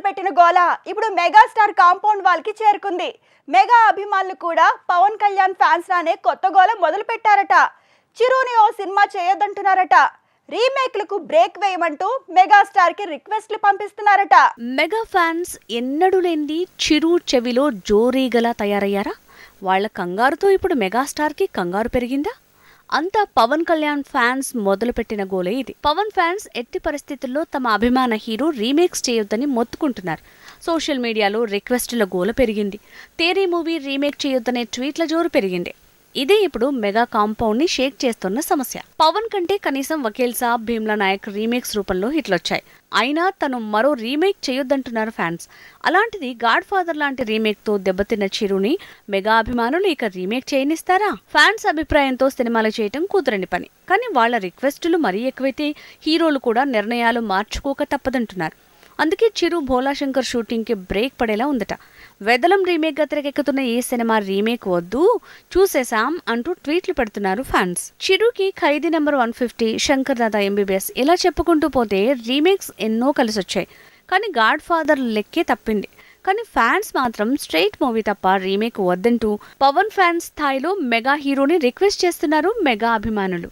మొదలుపెట్టిన గోల ఇప్పుడు మెగాస్టార్ కాంపౌండ్ వాళ్ళకి చేరుకుంది. మెగా అభిమానులు కూడా పవన్ కళ్యాణ్ ఫ్యాన్స్ లానే కొత్త గోల మొదలు పెట్టారట చిరుని ఓ సినిమా చేయొద్దంటున్నారట. రీమేక్లకు బ్రేక్ వేయమంటూ మెగాస్టార్కి రిక్వెస్ట్లు పంపిస్తున్నారట. మెగా ఫ్యాన్స్ ఎన్నడూ లేనిది చిరు చెవిలో జోరీగలా తయారయ్యారా? వాళ్ళ కంగారుతో ఇప్పుడు మెగాస్టార్కి కంగారు పెరిగిందా? అంతా పవన్ కళ్యాణ్ ఫ్యాన్స్ మొదలుపెట్టిన గోలే ఇది. పవన్ ఫ్యాన్స్ ఎట్టి పరిస్థితుల్లో తమ అభిమాన హీరో రీమేక్స్ చేయొద్దని మొత్తుకుంటున్నారు. సోషల్ మీడియాలో రిక్వెస్టుల గోల పెరిగింది. తేరీ మూవీ రీమేక్ చేయొద్దనే ట్వీట్ల జోరు పెరిగింది. ఇదే ఇప్పుడు మెగా కాంపౌండ్ని షేక్ చేస్తున్న సమస్య. పవన్ కంటే కనీసం వకీల్ సాబ్ భీమ్లా నాయక్ రీమేక్స్ రూపంలో హిట్లొచ్చాయి. అయినా తను మరో రీమేక్ చేయొద్దంటున్నారు ఫ్యాన్స్. అలాంటిది గాడ్ ఫాదర్ లాంటి రీమేక్తో దెబ్బతిన్న చిరుని మెగా అభిమానులు ఇక రీమేక్ చేయనిస్తారా? ఫ్యాన్స్ అభిప్రాయంతో సినిమాలు చేయటం కుదరని పని. కానీ వాళ్ళ రిక్వెస్టులు మరీ ఎక్కువైతే హీరోలు కూడా నిర్ణయాలు మార్చుకోక తప్పదంటున్నారు. అందుకే చిరు భోలాశంకర్ షూటింగ్కి బ్రేక్ పడేలా ఉందట. వెదలం రీమేక్గా తెరకెక్కుతున్న ఏ సినిమా రీమేక్ వద్దు చూసేశాం అంటూ ట్వీట్లు పెడుతున్నారు fans. చిరుకి Khaidi number one fifty Shankar Dada MBBS ఇలా చెప్పుకుంటూ పోతే రీమేక్స్ ఎన్నో కలిసొచ్చాయి. కానీ గాడ్ ఫాదర్ లెక్కే తప్పింది. కానీ ఫ్యాన్స్ మాత్రం స్ట్రైట్ మూవీ తప్ప రీమేక్ వద్దంటూ పవన్ ఫ్యాన్స్ స్థాయిలో మెగా హీరోని రిక్వెస్ట్ చేస్తున్నారు మెగా అభిమానులు.